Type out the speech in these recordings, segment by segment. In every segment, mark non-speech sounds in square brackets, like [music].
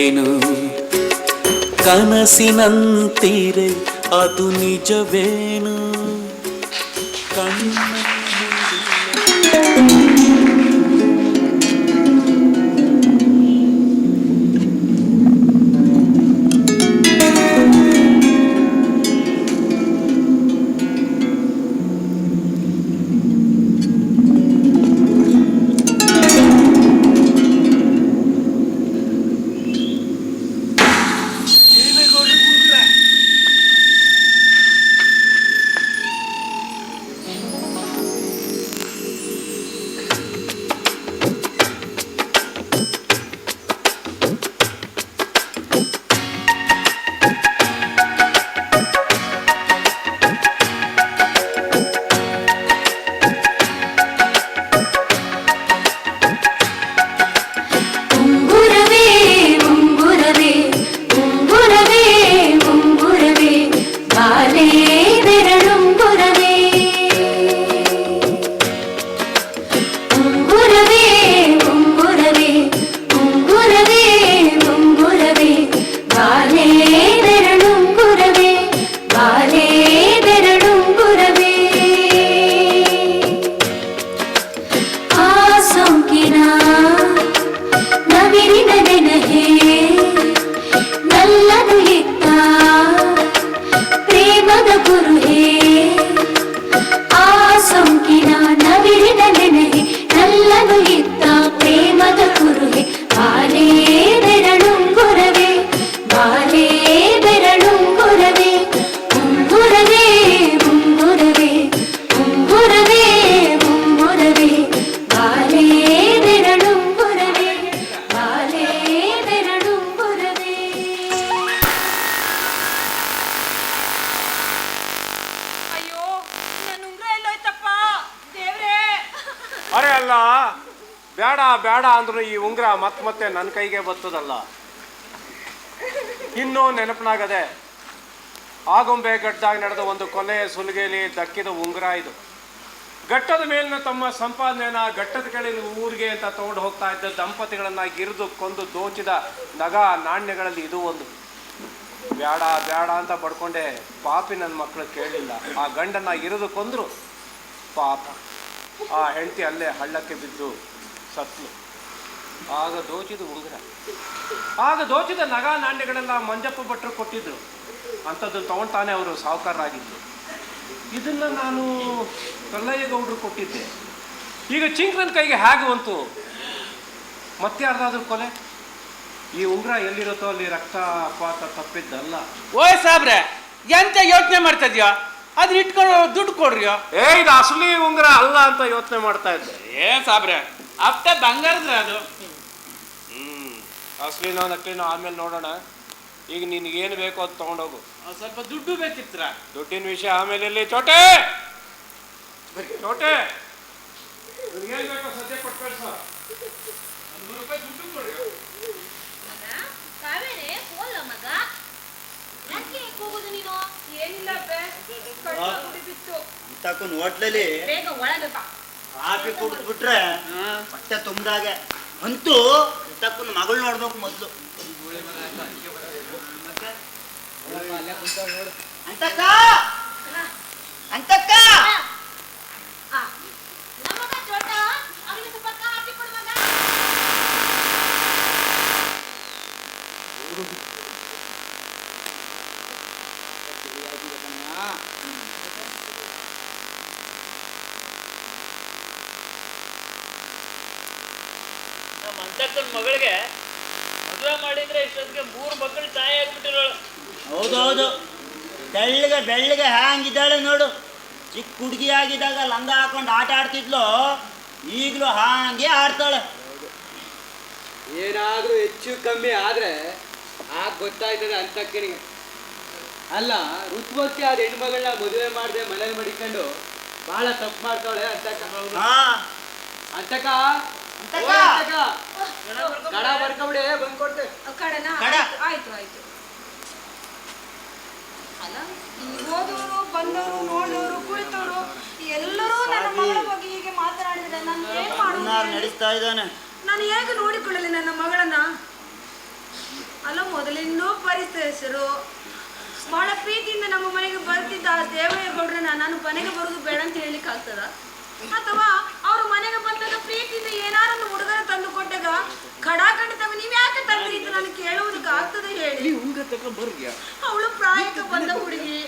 ಏನು? ಕನಸಿನಂತೀರೆ ಅದು ನಿಜವೇನು? ಕಣ್ಣ ಇನ್ನೂ ಆಗೊಂಬೆ ಗಡ್ಡಾಗ ನಡೆದ ಒಂದು ಕೊಲೆ ಸುಲಿಗೆಯಲ್ಲಿ ದಕ್ಕಿದ ಉಂಗುರ ಇದು. ಘಟ್ಟದ ಮೇಲಿನ ತಮ್ಮ ಸಂಪಾದನೆಯನ್ನು ಘಟ್ಟದ ಕೆಳಗಿನ ಊರಿಗೆ ಅಂತ ತಗೊಂಡು ಹೋಗ್ತಾ ಇದ್ದ ದಂಪತಿಗಳನ್ನ ಗಿರಿದು ಕೊಂದು ದೋಚಿದ ನಗ ನಾಣ್ಯಗಳಲ್ಲಿ ಇದು ಒಂದು. ಬೇಡ ಬೇಡ ಅಂತ ಪಡ್ಕೊಂಡೆ ಪಾಪಿ ನನ್ನ ಮಕ್ಕಳು ಕೇಳಿಲ್ಲ. ಆ ಗಂಡನ್ನ ಇರಿದು ಕೊಂದರು ಪಾಪ. ಆ ಹೆಂಡತಿ ಅಲ್ಲೇ ಹಳ್ಳಕ್ಕೆ ಬಿದ್ದು ಸತ್ಲು. ಆಗ ದೋಚಿದ ಉಂಗುರ ಆಗ ದೋಚಿದ ನಗಾ ನಾಣ್ಯಗಳೆಲ್ಲ ಮಂಜಪ್ಪ ಭಟ್ರು ಕೊಟ್ಟಿದ್ರು. ಅಂಥದ್ದು ತಗೊಂಡ್ತಾನೆ ಅವರು ಸಾಹುಕಾರರಾಗಿದ್ದರು ಇದನ್ನ ನಾನು ಕಲ್ಲಯ್ಯಗೌಡರು ಕೊಟ್ಟಿದ್ದೆ. ಈಗ ಚಿಂಕ್ರನ ಕೈಗೆ ಹೇಗೆ ಬಂತು? ಮತ್ತೆ ಯಾರ್ದಾದ್ರೂ ಕೊಲೆ? ಈ ಉಂಗುರ ಎಲ್ಲಿರುತ್ತೋ ಅಲ್ಲಿ ರಕ್ತಪಾತ ತಪ್ಪಿದ್ದಲ್ಲ. ಓಯ್ ಸಾಬ್ರೆ ಎಂತ ಯೋಚನೆ ಮಾಡ್ತಾ ಇದೀಯ? ಅದನ್ನ ಇಟ್ಕೊಂಡು ದುಡ್ಡು ಕೊಡ್ರಿಯೋ? ಏ ಇದು ಅಸಲಿ ಉಂಗುರ ಅಲ್ಲ ಅಂತ ಯೋಚನೆ ಮಾಡ್ತಾ ಇದ್ದೆ. ಏ ಸಾಬ್ರೆ ಅಪ್ಪ ಬಂಗಾರದ್ರ ಅದು? ಹ್ಮ್ ನಕ್ಲಿನೋ ಆಮೇಲೆ ನೋಡೋಣ. ಈಗ ನಿನಗೇನು ಬೇಕೋ ಅದು ತಗೊಂಡೋಗು. ಸ್ವಲ್ಪ ದುಡ್ಡು ಬೇಕಿತ್ರ? ದುಡ್ಡಿನ ವಿಷಯ ಆಮೇಲೆ ಇಲ್ಲಿ ಚೋಟೆ! ಚೋಟೆ! ಏನು ಬೇಕೋ ಸದ್ಯ ಕೊಟ್ಟು ಕಳ್ಸು. ಕಾವೇರಿ ಹೋಲ್ಲ ಮಗ? ಯಾಕೆ ಹೋಗುದು ನೀನು? ಏನಿಲ್ಲ ಬೇ ಕಳ್ಳ ಕುಡಿ ಬಿತ್ತು. ಅಂತಕ್ಕನ್ ಹೋಟ್ಲಲ್ಲಿ ಬೇಗ ಒಳಗೆ ಬಾ. ಕಾಫಿ ಕುಡಿದ್ಬಿಟ್ರೆ ಹೊಟ್ಟೆ ತುಂಬ್ದಾಗೆ. ಅಂತೂ ಅಂತಕ್ಕನ್ ಮಗಳು ನೋಡ್ಬೇಕು ಮೊದ್ಲು. ಅಂತಕ್ಕ! ಅಂತಕ್ಕ! ಮಾಡಿದ್ರೆ ಇಷ್ಟೊತ್ತಿಗೆ ಮೂರು ಮಕ್ಕಳು ತಾಯಿ ಆಗ್ಬಿಟ್ಟಿರೋಳು. ಹೌದೌದು. ತೆಳ್ಳಗೆ ಬೆಳ್ಳಗೆ ಹ್ಯಾಂಗಿದ್ದಾಳೆ ನೋಡು. ಚಿಕ್ಕ ಹುಡುಗಿ ಆಗಿದ್ದಾಗ ಲಂಗ ಹಾಕೊಂಡು ಆಟ ಆಡ್ತಿದ್ಲು ಈಗಲೂ ಹಾಗೆ ಆಡ್ತಾಳೆ. ಏನಾದ್ರೂ ಹೆಚ್ಚು ಕಮ್ಮಿ ಆದ್ರೆ ಆಗ ಗೊತ್ತಾಯ್ತದೆ ಅಂತಕ್ಕನಿಗೆ ಅಲ್ಲ ಋತ್ವಕ್ಕೆ ಆದ ಹೆಣ್ಮಗಳನ್ನ ಮದುವೆ ಮಾಡದೆ ಮನೇಲಿ ಮಡಿಕೊಂಡು ಬಹಳ ತಪ್ಪು ಮಾಡ್ತಾಳೆ ಅಂತಕ್ಕ. ಅಂತಕ ಅಂತಕ ಕಡ ಬರ್ಕೊಬಿಡಿ ಬಂದ್ ಕೊಡ್ತೆ ಕಡೆನಾ? ಕಡ. ಆಯ್ತು ಆಯ್ತು ಅಲ್ಲ ಬಂದವರು ನೋಡೋರು ಕುಳಿತವರು ಎಲ್ಲರೂ ನನ್ನ ಮಗಳ ಬಗ್ಗೆ ಹೀಗೆ ಮಾತನಾಡಿದ್ರೆ ನಾನು ಏನ್ ಮಾಡುದು ನಡೆಸ್ತಾ ಇದ್ದಾನೆ. ನಾನು ಹೇಗೆ ನೋಡಿಕೊಳ್ಳಲಿ ನನ್ನ ಮಗಳನ್ನ? ಅಲ್ಲ ಮೊದಲಿಂದೂ ಪರಿಸ್ಥಿತಿಸರು. ಬಹಳ ಪ್ರೀತಿಯಿಂದ ನಮ್ಮ ಮನೆಗೆ ಬರ್ತಿದ್ದ ಆ ಗೌಡ್ರನ್ನ ನಾನು ಮನೆಗೆ ಬರೋದು ಬೇಡ ಅಂತ ಹೇಳಿಕ್ ಆಗ್ತದ? ಅಥವಾ ಅವ್ರ ಮನೆಗೆ ಬಂದಾಗ ಪ್ರೀತಿಯಿಂದ ಏನಾರನ್ನು ಹುಡುಗರ ತಂದು ಕೊಟ್ಟಾಗ ಖಡಾ ತಮ್ಮ ನೀವ್ ಯಾಕೆ ತಂದ್ರಿ ಅಂತ ನಾನು ಕೇಳುವುದಕ್ಕೆ ಆಗ್ತದೆ ಹೇಳಿ. ಅವಳು ಪ್ರಾಯಕ್ಕೆ ಬಂದ ಹುಡುಗಿ.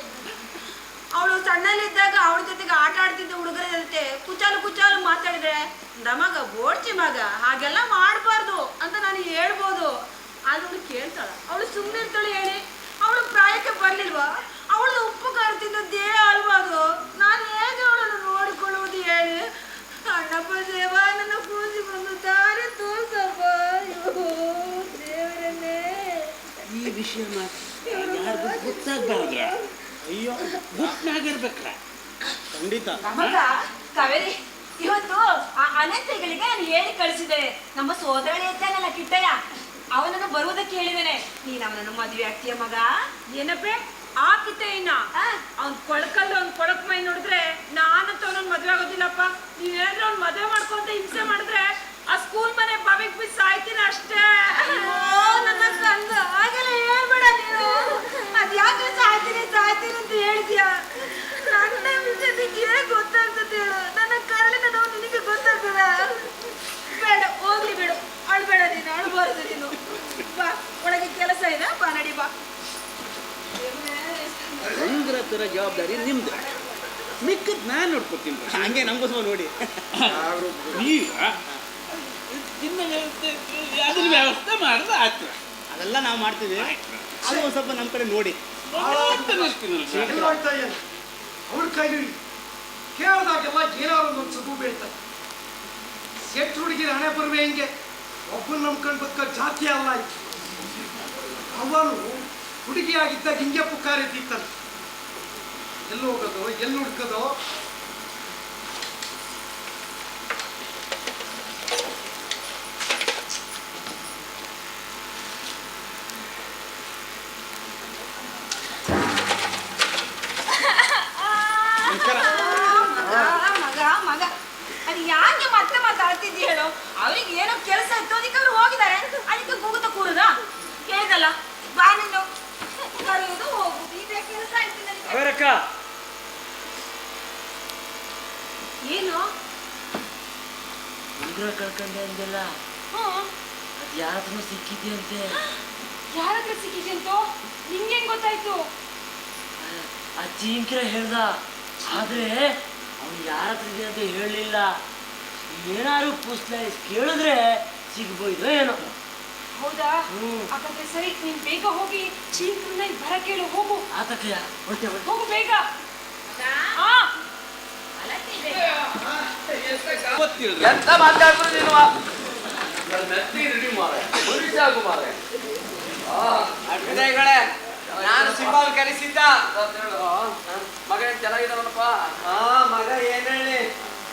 ಅವಳು ಸಣ್ಣಲ್ಲಿದ್ದಾಗ ಅವಳ ಜೊತೆಗೆ ಆಟ ಆಡ್ತಿದ್ದ ಹುಡುಗರ ಜೊತೆ ಕುಚಾಲು ಕುಚಾಲು ಮಾತಾಡಿದ್ರೆ ನಮಗ ಬೋಡ್ಚಿ ಮಗ ಹಾಗೆಲ್ಲ ಮಾಡಬಾರ್ದು ಅಂತ ನಾನು ಹೇಳ್ಬೋದು. ಆದ್ರೆ ಅವಳು ಕೇಳ್ತಾಳ. ಅವಳು ಸುಮ್ಮನೆ ಇರ್ತಾಳೆ ಹೇಳಿ. ಅವಳು ಪ್ರಾಯಕ್ಕೆ ಬರ್ಲಿಲ್ವಾ? ಅವಳು ಉಪ್ಪು ಕರ್ತಿದ್ದ ದೇಹ ಅಲ್ವಾ ಅದು? ನಾನು ಹೇಳಿ ಅಣ್ಣಪ್ಪ ದೇವ ನನ್ನ ಕೂಸಿ ಬಂದು ದಾರಿ ತೋರ್ಸಪ್ಪ. ದೇವರನ್ನೇ ಈ ವಿಷಯ ಯಾರಿಗೂ ಗೊತ್ತಾಗ್ಬಾರ್ದ್ರ? ಅಯ್ಯೋ ಗುಟ್ನಾಗಿರ್ಬೇಕ್ರ ಖಂಡಿತ. ಕಾವೇರಿ ಇವತ್ತು ಆ ಅನಂತಗಳಿಗೆ ನಾನು ಹೇಳಿ ಕಳಿಸಿದೆ. ನಮ್ಮ ಸೋದರಳಿ ಇದ್ದಾನಲ್ಲ ಕಿಟ್ಟಯ್ಯ. ಅವನನ್ನು ಬರುವುದಕ್ಕೆ ಹೇಳಿದ್ದೇನೆ. ನೀನ್ ಅವನನ್ನು ಮದುವೆ ಆಗ್ತೀಯ ಮಗ? ಏನಪ್ಪೆ? ಆ. ಕಿಟ್ಟಯ್ಯನ ಅವ್ನ್ ಕೊಳಕಲ್ಲ ಅವ್ನ್ ಕೊಳಕ್ ಮೈ ನೋಡಿದ್ರೆ ನಾನಂತ ಅವನನ್ನ ಮದುವೆ ಆಗೋದಿಲ್ಲಪ್ಪ. ನೀವ್ ಏನಾದ್ರೂ ಅವ್ನ್ ಮದುವೆ ಮಾಡ್ಕೊಂತ ಹಿಂಸೆ ಮಾಡಿದ್ರೆ ಆ ಸ್ಕೂಲ್ ಮನೆ ಬಾವಿಗೆ ಬಿದ್ದು ಸಾಯ್ತೀನಿ ಅಷ್ಟೇ. ನನ್ನ ಕಂದ ಆಗಲ್ಲ ಹೇಳ್ಬೇಡ ನೀನು. ಅದ್ ಯಾಕೆ ಸಾಯ್ತೀನಿ ಸಾಯ್ತೀನಿ ಅಂತ ಹೇಳ್ತೀಯ? ನನ್ನ ವಿಷಯ ನಿಂಗೆ ಗೊತ್ತಾಗ್ತದೆ? ಹೇಳು ನನ್ನ ಕರಳಿನ ನಾವು ನಿನಗೆ ಗೊತ್ತಾಗ್ತದ? ಬೇಡ ಹೋಗ್ಲಿ ಬಿಡು. ಅಳ್ಬೇಡ ನೀನು ಅಳ್ಬಾರ್ದು ನೀನು. ಬಾ ಒಳಗೆ ಕೆಲಸ ಇದೆ. ಬಾ ನಡಿ ಬಾ. ತರ ಜವಾಬ್ದಾರಿ ನಿಮ್ದು. ಮಿಕ್ಕದ್ ನಾನ್ ನೋಡ್ಕೊತೀನಿ ಹಂಗೆ ನಮ್ಗೋಸ್ಕರ ನೋಡಿ. ಈಗ ವ್ಯವಸ್ಥೆ ಅದ್ರ ವ್ಯವಸ್ಥೆ ಮಾಡಿದ್ರೆ ಆಯ್ತು. ಅದೆಲ್ಲ ನಾವು ಮಾಡ್ತೀವಿ. ಅದು ಒಂದು ಸ್ವಲ್ಪ ನಮ್ಮ ಕಡೆ ನೋಡಿ. ಅವ್ರ ಕೈಲಿ ಕೇಳಿದಾಗೆಲ್ಲ ಏನಾದ್ರು ಒಂದು ಸಗು ಬೀಳ್ತಾರೆ ಸೆಟ್ ಹುಡುಗಿರ ಹಣೆ ಬರುವೆ ಹಿಂಗೆ? ಒಬ್ಬನ ನಂಬ್ಕೊಂಡು ಬದುಕೋ ಜಾತಿ ಅಲ್ಲ. ಅವನು ಹುಡುಗಿಯಾಗಿದ್ದಾಗ ಹಿಂಗೆ ಪುಕಾರ ಎದ್ದಿತ್ತಾನೆ ಎಲ್ಲಿ ಹೋಗೋದು ಎಲ್ಲಿ ಹುಡ್ಕೋದು ಮಗ ಮಗ ಅದು ಯಾಕೆ ಮತ್ತೆ ಮಾತಾಡ್ತಿದ್ದಿ ಹೇಳು ಅವ್ರಿಗೆ ಏನೋ ಕೆಲಸ ಇತ್ತು ಅದಕ್ಕೆ ಅವ್ರು ಹೋಗಿದ್ದಾರೆ ಅದಕ್ಕೆ ಕೂಗುತ್ತ ಕೂರುದ ಹೇಳಿದಲ್ಲ ಬಾ ನೀನು ಕರೆಯುವುದು ಹೋಗುದು ಇದೇ ಕೆಲಸ ಆಯ್ತು ನನಗೆ ಅವರಕ್ಕ ಏನು? ಉಂಗುರ ಕಳ್ಕೊಂಡೆ ಅಂದೆಲ್ಲ ಹ್ಮ್ ಅದು ಯಾರತ್ರ ಸಿಕ್ಕಿದ್ಯಂತೆ? ಯಾರ ಹತ್ರ ಸಿಕ್ಕಿದ್ಯಂತೋ? ನಿಂಗೆ ಹೆಂಗ್ ಗೊತ್ತಾಯ್ತು? ಆ ಚೀಂಕ್ರ ಹೇಳ್ದ. ಆದ್ರೆ ಅವ್ನು ಯಾರ ಹತ್ರ ಇದೆ ಅಂತ ಹೇಳಲಿಲ್ಲ? ಏನಾರು ಪುಸ್ತಕ ಕೇಳಿದ್ರೆ ಸಿಗ್ಬೋದು ಏನೋ. ಹೌದಾ? ಹ್ಮ್. ಹಾಗಾದ್ರೆ ಸರಿ ನೀನ್ ಬೇಗ ಹೋಗಿ ಚೀಲ್ಕನ್ನ ಬರ ಕೇಳು ಹೋಗು. ಆತಕ್ಕೆ ಹೊಟ್ಟೆ ಹೊಟ್ಟೆ ಹೋಗು ಬೇಗ. ಎಂತ ಮಾತಾಡ್ರು ನೀನು? ವಿನಯಗಳೇ ನಾನು ಸಿಂಬಾಲ್ ಕಲಿಸಿದ್ದ ಮಗ ಚೆನ್ನಾಗಿದ್ದಾನಪ್ಪ. ಹಾ ಮಗ ಏನ್ ಹೇಳಿ?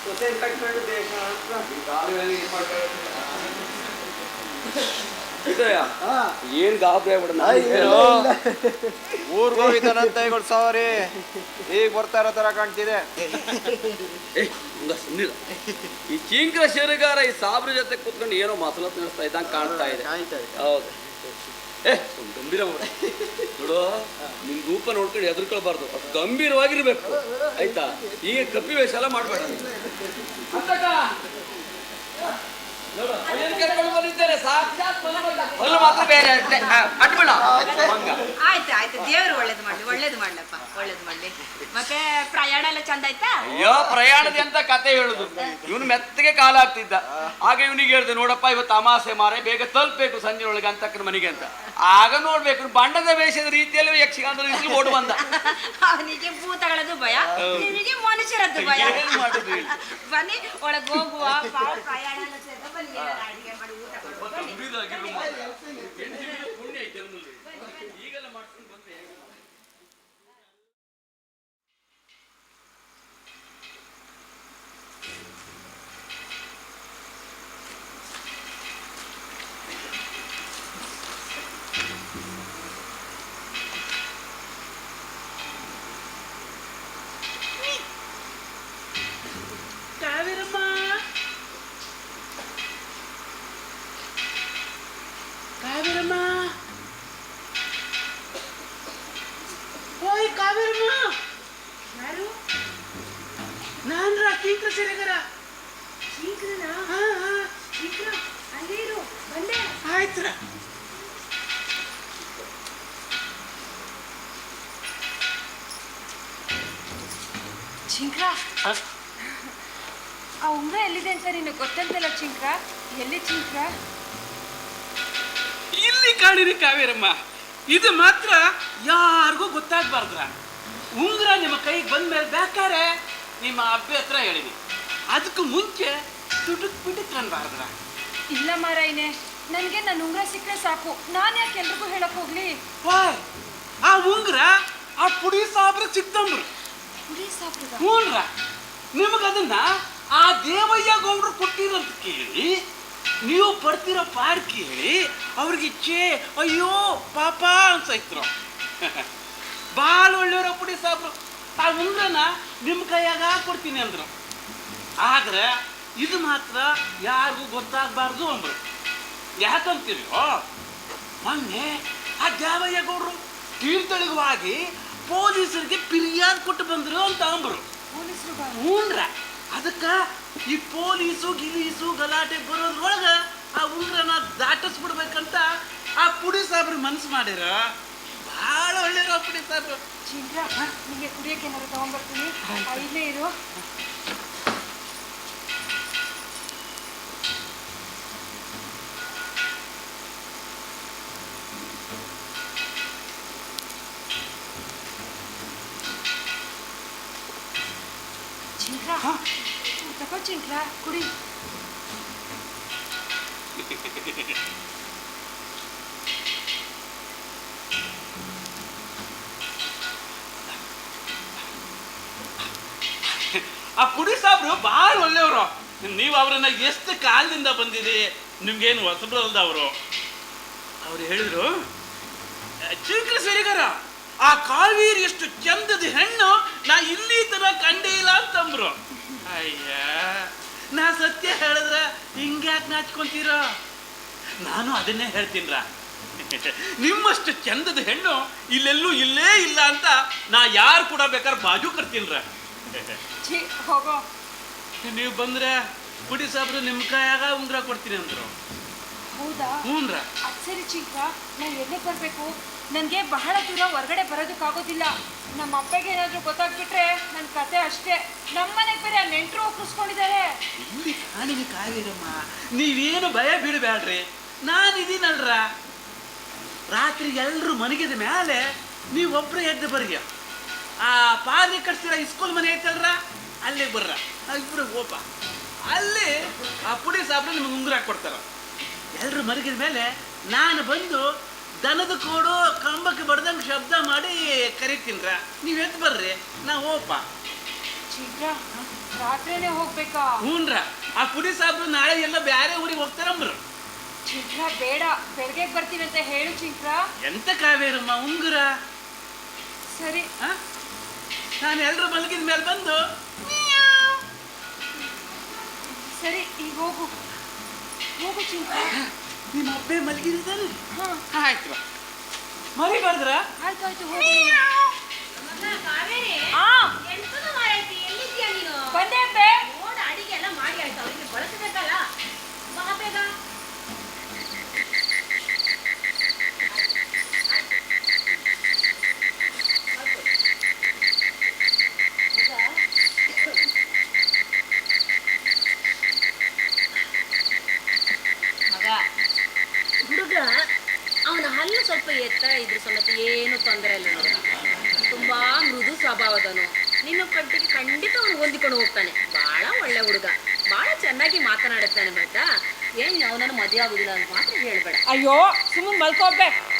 ಸೊಸೆ ಕಟ್ಕೊಂಡು ದೇಶ ಏನ್ ಗಾಬರಿ ಆಗ್ಬಿಡ ಊರ್ಗ್ ಹೋಗಿದ್ದಾನಂತ ಈಗ ಸಾರಿ ಈಗ ಬರ್ತಾ ಇರೋ ತರ ಕಾಣ್ತಿದೆ. ಈ ಚೀಂಕ್ರ ಶೇರುಗಾರ ಈ ಸಾಬ್ರ ಜೊತೆ ಕೂತ್ಕೊಂಡು ಏನೋ ಮಸಲ ತಿನ್ನಿಸ್ತಾ ಇದ್ದಂಗೆ ಕಾಣ್ತಾ ಇದೆ. ಹೌದು. ಏ ಸುಮ್ ಗಂಭೀರ. ನೋಡು ನಿನ್ ರೂಪ ನೋಡ್ಕೊಂಡು ಎದುರ್ಕೊಳ್ಬಾರ್ದು ಅದು ಗಂಭೀರವಾಗಿರ್ಬೇಕು. ಆಯ್ತಾ? ಈಗ ಕಪ್ಪಿ ವೇಷ ಎಲ್ಲ ಅಲ್ಲಿಂದ ಕರ್ಕೊಂಡು ಬಂದಿದ್ದೇನೆ ಸಾಕ್ಷಾತ್ ಮಲಮಲ್ಲ. ಹಲ್ಲು ಮಾತ್ರ ಬೇರೆ ಅಷ್ಟೇ. ಆಯ್ತು ಆಯ್ತು. ದೇವರು ಒಳ್ಳೇದು ಮಾಡ್ಲಿ ಒಳ್ಳೇದು ಮಾಡ್ಲಪ್ಪ ಒಳ್ಳೇದು ಮಾಡ್ಲಿ. ಮತ್ತೆ ಪ್ರಯಾಣ ಎಲ್ಲ ಚಂದ ಆಯ್ತಾ? ಅಯ್ಯೋ ಪ್ರಯಾಣದ ಅಂತ ಕತೆ ಹೇಳುದು. ಇವನು ಮೆತ್ತಗೆ ಕಾಲ ಆಗ್ತಿದ್ದ ಆಗ ಇವನಿಗೆ ಹೇಳ್ದೆ ನೋಡಪ್ಪ ಇವತ್ತು ಅಮಾಸೆ ಮಾರೆ ಬೇಗ ತಲುಪಬೇಕು ಸಂಜೆ ಒಳಗೆ ಅಂತಕ್ಕನ ಮನೆಗೆ ಅಂತ. ಆಗ ನೋಡ್ಬೇಕು ಬಂಡದ ವೇಷದ ರೀತಿಯಲ್ಲಿ ಯಕ್ಷಗಾನದ ರೀತಿ ಓಡ್ ಬಂದ. ಅವನಿಗೆ ಭೂತಗಳದ್ದು ಭಯ ನಿನಗೆ ಮನುಷ್ಯರದ್ದು ಭಯ. ಏನ್ ಮಾಡುದು ಹೇಳಿ? ಬನ್ನಿ ಒಳಗೆ ಹೋಗುವ ಬಾಳ ಪ್ರಯಾಣ ಎಲ್ಲ ಸೇರ್ಕೊಂಡು ಬನ್ನಿ ಏನಾರ ಅಡಿಗೆ ಮಾಡಿ ಊಟ ಮಾಡ್ಕೊಂಡು ಬನ್ನಿ. ಗಂಭೀರವಾಗಿರು ಮಾತ್ರ. ಹೆಣ್ಣಿಗೆ ಪುಣ್ಯ ಐತೆ ಆ ಉಂಗ್ರ ಎಲ್ಲಿದೆ ಅಂತ ನಿನಗೆ ಗೊತ್ತಂತಲ್ಲ ಚಿಂಕ ಎಲ್ಲಿ ಚಿಂಕ ಇಲ್ಲಿ ಕಾಣಿರಿ ಕಾವೇರಮ್ಮ. ಇದು ಮಾತ್ರ ಯಾರಿಗೂ ಗೊತ್ತಾಗಬಾರ್ದ್ರ ಉಂಗುರ ನಿಮ್ಮ ಕೈಗೆ ಬಂದ ಮೇಲೆ ಬೇಕಾರೆ ನಿಮ್ಮ ಅಬ್ಬೆ ಹತ್ರ ಹೇಳಿನಿ. ಅದಕ್ಕೂ ಮುಂಚೆ ತುಟುಕ್ ಬಿಟ್ಟು ಕಾಣಬಾರ್ದ್ರ ಇಲ್ಲ ಮಾರಾಯಿನೆ ನನಗೆ ನನ್ನ ಉಂಗ್ರ ಸಿಕ್ಕರೆ ಸಾಕು. ನಾನು ಯಾಕೆ ಎಲ್ರಿಗೂ ಹೇಳಕ್ ಹೋಗ್ಲಿ? ಆ ಉಂಗುರ ಆ ಪುಡಿ ಸಾಬ್ರ ಸಿಕ್ತಂಬ್ರು ಹುಡಿ ಸಾಪ್ರದ ಹ್ಞೂನ್ರ ನಿಮಗದನ್ನ ಆ ದೇವಯ್ಯ ಗೌಡ್ರು ಕೊಟ್ಟಿರಂತ ಕೇಳಿ, ನೀವು ಪಡ್ತಿರೋ ಪಾರ್ ಕೇಳಿ, ಅವ್ರಿಗೆ ಛೇ, ಅಯ್ಯೋ, ಪಾಪ ಅನ್ಸೈತ್ರು. [laughs] ಭಾಳ ಒಳ್ಳೆಯವ್ರ ಪುಡಿ ಸಾಬ್ರು. ಆ ಉಂದ್ರನ ನಿಮ್ಮ ಕೈಯಾಗ ಕೊಡ್ತೀನಿ ಅಂದ್ರು. ಆದ್ರೆ ಇದು ಮಾತ್ರ ಯಾರಿಗೂ ಗೊತ್ತಾಗಬಾರ್ದು ಅಂದ್ರು. ಯಾಕಂತೀರೋ ಮೊನ್ನೆ ಆ ದೇವಯ್ಯ ಗೌಡ್ರು ತೀರ್ಥಳಿಗವಾಗಿ ಪೊಲೀಸರಿಗೆ ಫಿರ್ಯಾದ್ ಕೊಟ್ಟು ಬಂದ್ರು ಅಂತ ಅಂಬರು ಹ್ಞೂನ್ರ ಅದಕ್ಕ ಈ ಪೊಲೀಸು ಗಿಲೀಸು ಗಲಾಟೆ ಬರೋದ್ರೊಳಗ ಆ ಉಂಗ್ರನ ದಾಟಿಸ್ಬಿಡ್ಬೇಕಂತ ಆ ಪುಡಿ ಸಾಬ್ರು ಮನ್ಸು ಮಾಡ್ಯಾರ. ಬಹಳ ಒಳ್ಳೆಯವ್ರು ಆ ಪುಡಿ ಸಾಬ್ರು. ನಿಮಗೆ ಕುಡಿಯೋಕೆ ಏನಾದ್ರು ತಗೊಂಡ್ಬರ್ತೀನಿ. ಇಲ್ಲೇ ಇರು. ಕುಡಿ. ಆ ಪುಡಿ ಸಾಬ್ರು ಭಾಳ ಒಳ್ಳೆಯವರು. ನೀವು ಅವರನ್ನ ಎಷ್ಟು ಕಾಲದಿಂದ ಬಂದಿರಿ ನಿಮ್ಗೇನು ಹೊಸಬ್ರಲ್ದ ಅವರು? ಅವ್ರು ಹೇಳಿದ್ರು ಚಿಂಕ್ರ ಸರಿಗಾರ ಆ ಕಾವೇರಿ ಎಷ್ಟು ಚಂದದ ಹೆಣ್ಣು, ನಾ ಇಲ್ಲಿ ತರ ಕಂಡೇ ಇಲ್ಲ ಅಂತಂಬ್ರು ಅಯ್ಯ ನಾ ಸತ್ಯ ಹೇಳಿದ್ರೆ ಹಿಂಗ್ಯಾಕೆ ನಾಚ್ಕೊಂತೀರ? ನಾನು ಅದನ್ನೇ ಹೇಳ್ತೀನ್ರ ನಿಮ್ಮಷ್ಟು ಚಂದದ ಹೆಣ್ಣು ಇಲ್ಲೆಲ್ಲೂ ಇಲ್ಲೇ ಇಲ್ಲ ಅಂತ ನಾ ಯಾರು ಕೂಡ ಬೇಕಾದ್ರೆ ಬಾಜು ಕರ್ತೀನ್ರ ಹೋಗೋ. ನೀವು ಬಂದ್ರೆ ಪುಡಿ ಸಾಬ್ರು ನಿಮ್ಮ ಕಾಯಾಗ ಉಂಗ್ರ ಕೊಡ್ತೀನಿ ಅಂದ್ರು. ಹೌದಾ? ಹ್ಞೂನ್ರ ಸರಿ ಚಿಕ್ಕ ನಾನು ಎಲ್ಲಿಗೆ ಬರಬೇಕು? ನನಗೆ ಬಹಳ ದೂರ ಹೊರಗಡೆ ಬರೋದಕ್ಕಾಗೋದಿಲ್ಲ. ನಮ್ಮ ಅಪ್ಪಗೆ ಏನಾದರೂ ಗೊತ್ತಾಗ್ಬಿಟ್ರೆ ನನ್ನ ಕತೆ ಅಷ್ಟೇ. ನಮ್ಮನೆಗೆ ಬೇರೆ ನೆಂಟರು ಒಪ್ಪಿಸ್ಕೊಂಡಿದ್ದಾರೆ. ಇಲ್ಲಿ ಕಾಣಿಗೆ ಕಾಯಿರಮ್ಮ ನೀವೇನು ಭಯ ಬೀಳಬೇಡ್ರಿ. ನಾನು ಇದೀನಲ್ರ. ರಾತ್ರಿ ಎಲ್ಲರೂ ಮನೆಗಿದ ಮೇಲೆ ನೀವೊಬ್ಬರು ಎದ್ದು ಬರ್ರಿ. ಆ ಪಾದಿ ಕಟ್ಸಿರೋ ಇಸ್ಕೂಲ್ ಮನೆ ಐತಲ್ರ? ಅಲ್ಲಿಗೆ ಬರ್ರ. ಇಬ್ಬರು ಓಪ ಅಲ್ಲಿ ಆ ಪುಡಿ ಸಾಬ್ರು ನಿಮ್ಗೆ ಉಂಗುರ ಕೊಡ್ತಾರ. ಎಲ್ಲರೂ ಮಲಗಿದ ಮೇಲೆ ನಾನು ಬಂದು ದನದ ಕೋಡು ಕಂಬಕ್ಕೆ ಬಡ್ದಂಗೆ ಶಬ್ದ ಮಾಡಿ ಕರಿತೀನ್ರ. ನೀವು ಎದ್ದು ಬರ್ರಿ ನಾ ಹೋಪ ಚಿಕ್ಕ ರಾತ್ರಿನೇ ಹೋಗ್ಬೇಕಾ? ಹ್ಞೂನ್ರ ಆ ಪುಡಿ ಸಾಬ್ರು ನಾಳೆ ಎಲ್ಲ ಬ್ಯಾರೆ ಊರಿಗೆ ಹೋಗ್ತಾರಂಬ್ರು. ಚಿಕ್ಕ ಬೇಡ ಬೆಳಗ್ಗೆ ಬರ್ತೀನಿ ಅಂತ ಹೇಳು ಚಿಕ್ಕ. ಎಂತ ಕಾವೇರಮ್ಮ ಉಂಗುರ? ಸರಿ. ಆ? ನಾನು ಎಲ್ಲರೂ ಮಲಗಿದ ಮೇಲೆ ಬಂದು ಸರಿ ಈಗ ಹೋಗು. ಹೋಗು ಚಿಕ್ಕ. ನಿಮ್ಮ ಅಬ್ಬೆ ಮಲಗಿದ್ದಾನೆ? ಹಾ. ಆಯ್ತು. ಬಾ ಮರಿ ಬರ್ದ್ರ? ಆಯ್ತು ನೀನು? ಬಂದೆ ಅಪ್ಪೆ ನೋಡ ಅಡಿಗೆ ಎಲ್ಲ ಮಾಡಿ ಆಯ್ತು ಅವ್ರಿಗೆ ಬಳಸಬೇಕಲ್ಲ ಬಾ ಬೇಗ ಮಗ ಹುಡುಗ ಅವನ ಹಲ್ಲು ಸ್ವಲ್ಪ ಎತ್ತರ ಇದ್ರು ಸಮೇತ ಏನು ತೊಂದರೆ ಇಲ್ಲ ನೋಡಿ. ತುಂಬಾ ಮೃದು ಸ್ವಭಾವದನು ನಿನ್ನ ಕಟ್ಟಿಗೆ ಖಂಡಿತ ಅವನು ಹೊಂದಿಕೊಂಡು ಹೋಗ್ತಾನೆ. ಬಹಳ ಒಳ್ಳೆ ಹುಡುಗ. ಬಹಳ ಚೆನ್ನಾಗಿ ಮಾತನಾಡುತ್ತಾನೆ ಆಯ್ತಾ ಏನ್ ಅವನನ್ನು ಮದುವೆ ಆಗುದಿಲ್ಲ ಅಂತ ಮಾತ್ರ ಹೇಳ್ಬೇಡ. ಅಯ್ಯೋ, ಸುಮ್ಮನೆ ಮಲ್ಕೋಬೆ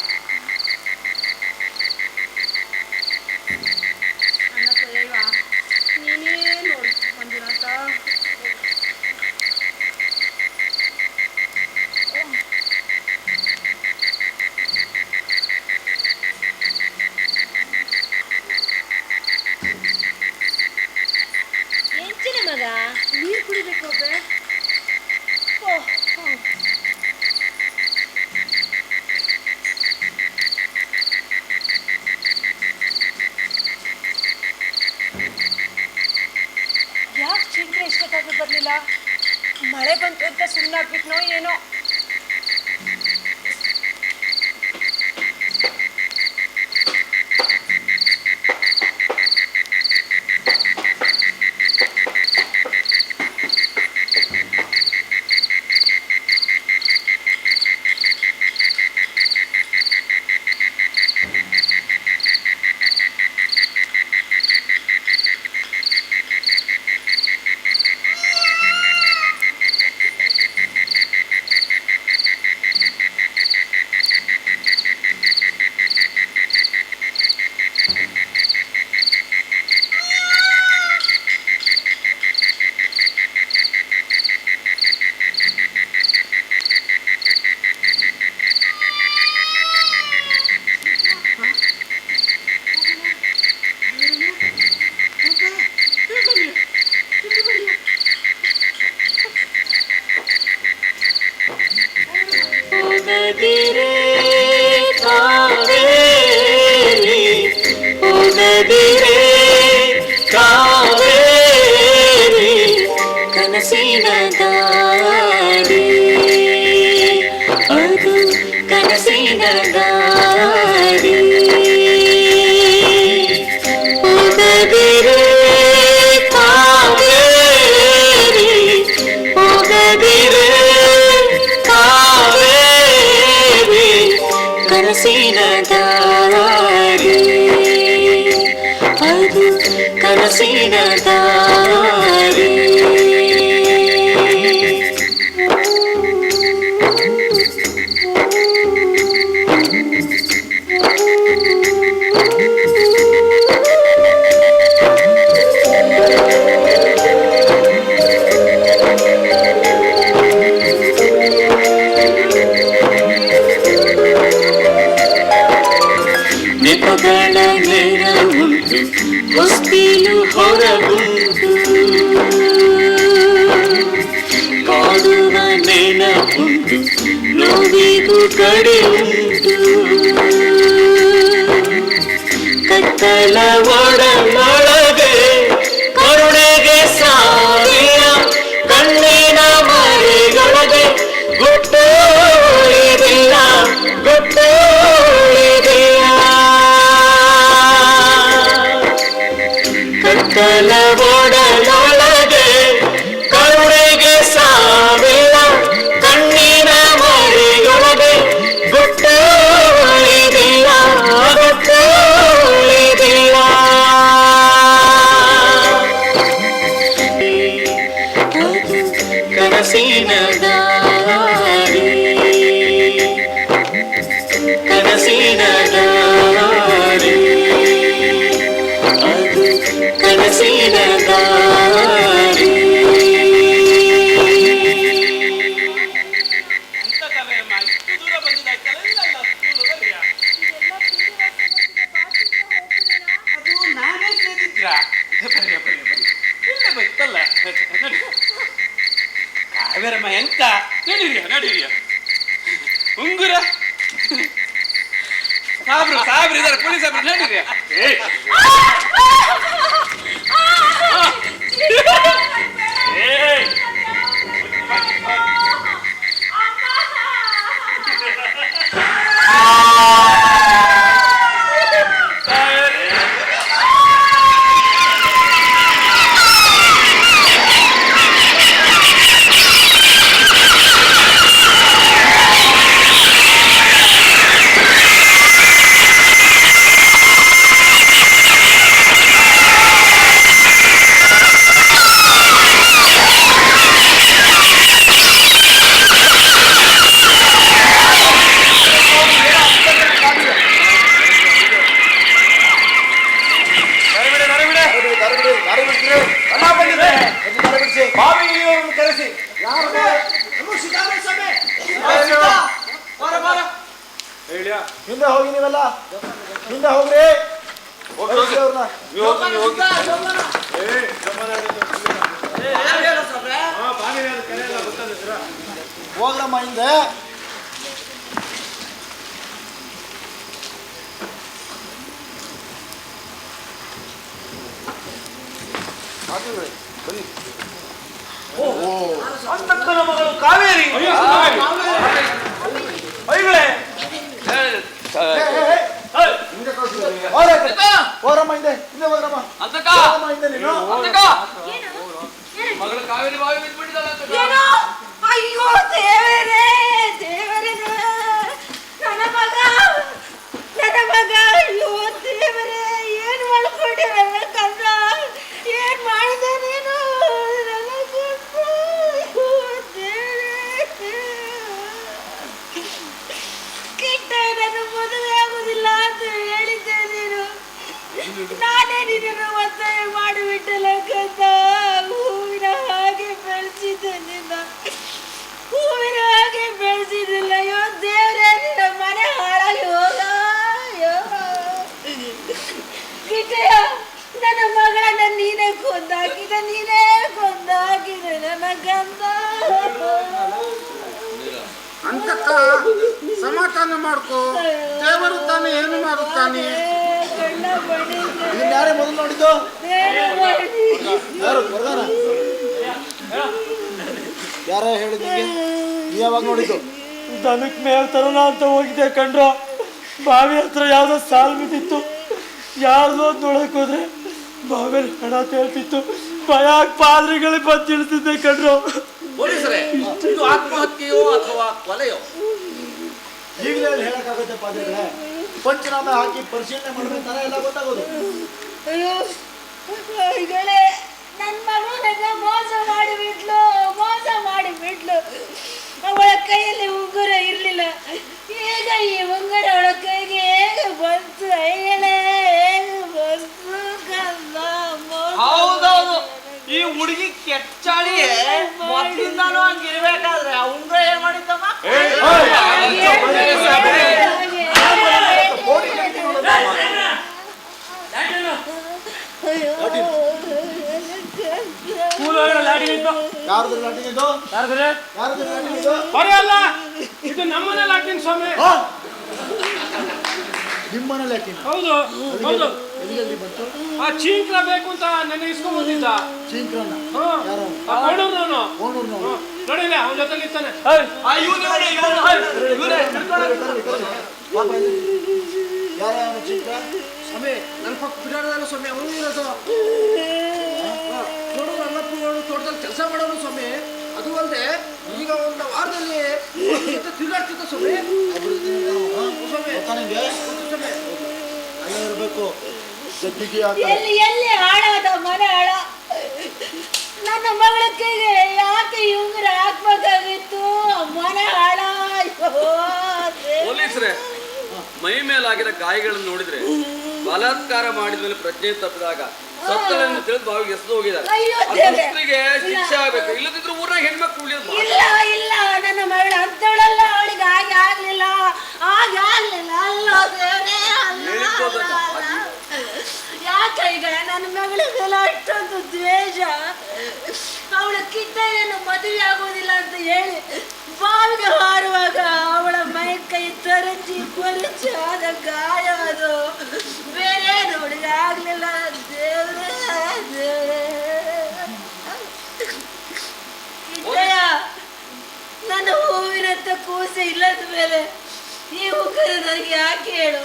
ಕನವೊಡಲ ಅವರಮ್ಮ ಎಂತ ನಡೀರಿಯ ನಡೀರಿಯ ಉಂಗುರ ಸಾಬ್ರು ಸಾಬ್ರು ಇದಾರೆ ಪೊಲೀಸ್ ಸಾಬ್ರು ನಡೀರಿಯ Ah! ಹಿಂದೆ ಹೋಗಿ ನೀವೆಲ್ಲ. ಹಿಂದೆ ಹೋಗ್ರಿ. ಹೋಗ್ರಮ್ಮ ಹಿಂದೆ. ಬನ್ನಿ. ಅಂತಕ್ಕನ ಮಗಳು ಕಾವೇರಿ ಐಗಳೇ ಹೋರಮ್ಮ ಹಿಂದೆ ಹಿಂದೆ ಹೋದ್ರಮ್ಮ ಅಂತಕ್ಕ ಹೋರಮ್ಮ ಹಿಂದೆ ನೀನು ಅಂತಕ್ಕ ಸಮಾಧಾನ ಮಾಡ್ಕೋ. ದೇವರು ತಾನೆ ಏನು ಮಾಡುತ್ತಾನೆ? ಯಾರೇ ಮೊದಲು ನೋಡಿದ್ದು? ಯಾರು ಬರ್ದಾರ? ಯಾರ ಹೇಳಿದ್ದೆ ನೀ ಯಾವಾಗ ನೋಡಿದ್ದು? ದನಕ್ಕೆ ಮೇಲ್ ತರೋಣ ಅಂತ ಹೋಗಿದ್ದೆ ಕಂಡ್ರು ಬಾವಿ ಹತ್ರ ಯಾವ್ದೋ ಸಾಲ್ ಬಿದ್ದಿತ್ತು. ಯಾರ್ದೋ ನೋಡಕ್ ಹೋದ್ರೆ ಬಾವಿಯಲ್ಲಿ ಹಣ ತೇಳ್ತಿತ್ತು. ಭಯ ಪಾದ್ರಿಗಳಿಗೆ ಬಂದು ತಿಳಿಸಿದ್ದೆ ಕಂಡ್ರು ಪೊಲೀಸರೇ ಆತ್ಮಹತ್ಯೆಯೋ ಅಥವಾ ಕೊಲೆಯೋ? ಈಗಲೇ ಅಲ್ಲಿ ಹೇಳಕ್ಕಾಗುತ್ತೆ ಪಾದ್ರೆ ಪಂಚನಾಮ ಹಾಕಿ ಪರಿಶೀಲನೆ ಮಾಡ್ಬೇಕಾರೆ ಎಲ್ಲ ಗೊತ್ತಾಗೋದು. ಈಗಳೇ ನನ್ನ ಮಗಳು ನನ್ನ ಮೋಸ ಮಾಡಿಬಿಟ್ಲು ಮೋಸ ಮಾಡಿಬಿಟ್ಲು. ಅವಳ ಕೈಯಲ್ಲಿ ಉಂಗುರ ಇರಲಿಲ್ಲ. ಈಗ ಈ ಉಂಗುರ ಅವಳ ಕೈಗೆ ಹೇಗೆ ಬಂತು ಅಯ್ಯಳೇ ಹೇಗೆ ಬಂತು ಕಲ್ಲ ಮೋಸ ಹೌದೌದು ಈ ಹುಡುಗಿ ಕೆಟ್ಟಾಳಿ ಮೊದಲಿಂದಾನು ಹಂಗಿರ್ಬೇಕಾದ್ರೆ ಆ ಉಂಗ್ರ ಏನ್ ಮಾಡಿದ್ದಮ್ಮ ಯಾರ್ದು ಲಾಟಿ ಇದು? ಯಾರ್ದ್ರೆ ಯಾರ್ದು ಲಾಟಿ ಇದು? ಬರೀ ಅಲ್ಲ ಇದು ನಮ್ಮನೆ ಲಾಟಿನ್ ಸ್ವಾಮಿ. ಹಾ? ನಿಮ್ಮನೇಲಿ ಹೌದು ಹೌದು. ಬಂತು? ಆ ಚೀಂಕ್ರ ಬೇಕು ಅಂತ ನೆನೆ ಇಸ್ಕೊಂಡ್ ಬಂದಿದ್ದ ಚೀಂಕ್ರನ್ನ. ಯಾರು? ಆ ಕೋಣೂರ್ನವ್ನು. ಓಣೂರ್ನವ್ನು. ಹ್ಮ್. ನೋಡಿಲ್ಲ ಅವನ ಜೊತೆ ಇರ್ತಾನೆ. ಪಾಪ ಇಲ್ಲಿ. ಯಾರ ಅವನು ಚೀಂಕ್ರ? ಸ್ವಾಮಿ ನನ್ನ ಪಕ್ಕ ಸ್ವಾಮಿ ಅವನು ಇರೋದು ನೋಡು ನನ್ನಪ್ಪಗಳು ತೋಟದಲ್ಲಿ ಕೆಲಸ ಮಾಡೋನು ಸ್ವಾಮಿ. ಅದು ಅಲ್ಲದೆ ಈಗ ಒಂದು ವಾರದಲ್ಲಿ ತಿರುಗಾಡ್ತಿದ್ದ ಸ್ವಾಮಿ. ಸ್ವಾಮಿ. ನಿಂಗೆ ಅಲ್ಲೇ ಇರಬೇಕು. ಹಾಕ ಎಲ್ಲಿ ಎಲ್ಲಿ ಹಾಳಾದ ಮನೆ ಹಾಳ ನನ್ನ ಮಗಳ ಕೈಗೆ ಯಾಕೆ ಇವ್ರ ಹಾಕ್ಬೇಕಾಗಿತ್ತು ಮನೆ ಹಾಳ. ಪೊಲೀಸರೇ ಮೈ ಮೇಲಾಗಿರೋ ಗಾಯಗಳನ್ನು ನೋಡಿದ್ರೆ ಬಲಾತ್ಕಾರ ಮಾಡಿದ್ಮೇಲೆ ಪ್ರಜ್ಞೆ ತಪ್ಪಿದಾಗ ಸತ್ತಳೆಯನ್ನು ತಿಳಿದು ಬಾವಿಗೆ ಎಸೆದು ಹೋಗಿದ್ದಾರೆ. ಅಯ್ಯೋ ದೇವ್ರೇ. ದುಷ್ಟರಿಗೆ ಶಿಕ್ಷೆ ಆಗ್ಬೇಕು. ಇಲ್ಲದಿದ್ರೆ ಊರಾಗ ಹೆಣ್ಮಕ್ಳು ಉಳಿಯೋದು ಇಲ್ಲ ಇಲ್ಲ ನನ್ನ ಮಗಳು ಅಂತವಳಲ್ಲ ಅವಳಿಗೆ ಹಾಗೆ ಆಗ್ಲಿಲ್ಲ ಹಾಗೆ ಆಗ್ಲಿಲ್ಲ. ಅಲ್ಲ ದೇವ್ರೇ ಅಲ್ಲ ಅಲ್ಲ. ಯಾಕೆ ಈಗ ನನ್ನ ಮಗಳ ಮೇಲೆ ಅಷ್ಟೊಂದು ದ್ವೇಷ? ಅವಳ ಕಿತ್ತಯ್ಯನು ಮದುವೆ ಆಗೋದಿಲ್ಲ ಅಂತ ಹೇಳಿ ಬಾವಿಗೆ ಹಾರುವಾಗ ಅವಳ ಮೈ ಕೈ ತರಚಿ ಪರಿಚಿ ಆದ ಗಾಯ ಅದು. ಆಗ್ಲಿಲ್ಲ ದೇವ್ರೇ ದೇವ್ರೇ. ನನ್ನ ಹೂವಿನಂತ ಕೂಸೆ ಇಲ್ಲದ ಮೇಲೆ ನೀವು ನನಗೆ ಯಾಕೆ ಹೇಳು?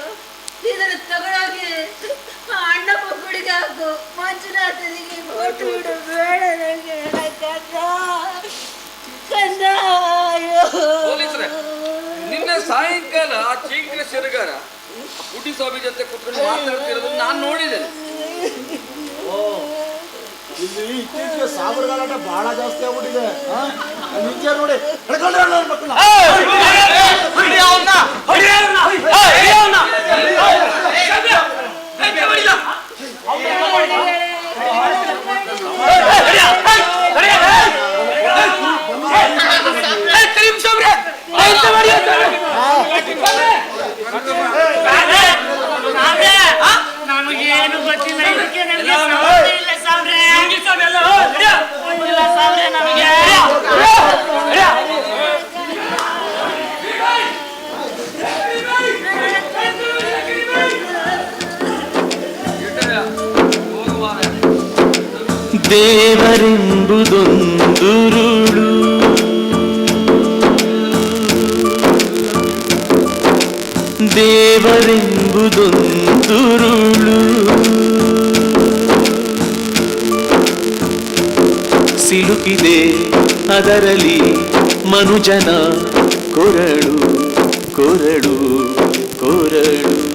ಇದನ್ನು ತಗೊಂಡೋಗಿ ಆ ಅಣ್ಣ ಮಕ್ಕಳಿಗೆ ಹಾಕು. ಮಂಜುನಾಥನಿಗೆ ಕೊಟ್ಟು ಬಿಡು. ಬೇಡ ನನಗೆ ಕಂದ ಕಂದ ಅಯ್ಯೋ. ನಿನ್ನೆ ಸಾಯಂಕಾಲ ಆ ಚೀಂಕ್ರ ಶಿರಗಾರ ಪುಟಿ ಸ್ವಾಮಿ ಜೊತೆ ಕುತ್ಕೊಂಡು ಮಾತಾಡ್ತಿರೋದು ನಾನು ನೋಡಿದ್ದೇನೆ ಓ ಇಲ್ಲಿ ಇತ್ತೀಚೆಗೆ ಗಲಾಟೆ ಬಹಳ ಜಾಸ್ತಿ ಆಗ್ಬಿಟ್ಟಿದೆ ನಿಂತ್ಯಾರ್ ನೋಡಿ ಅದರಲ್ಲಿ ಮನುಜನ ಕೊರಳು ಕೊರಳು ಕೊರಳು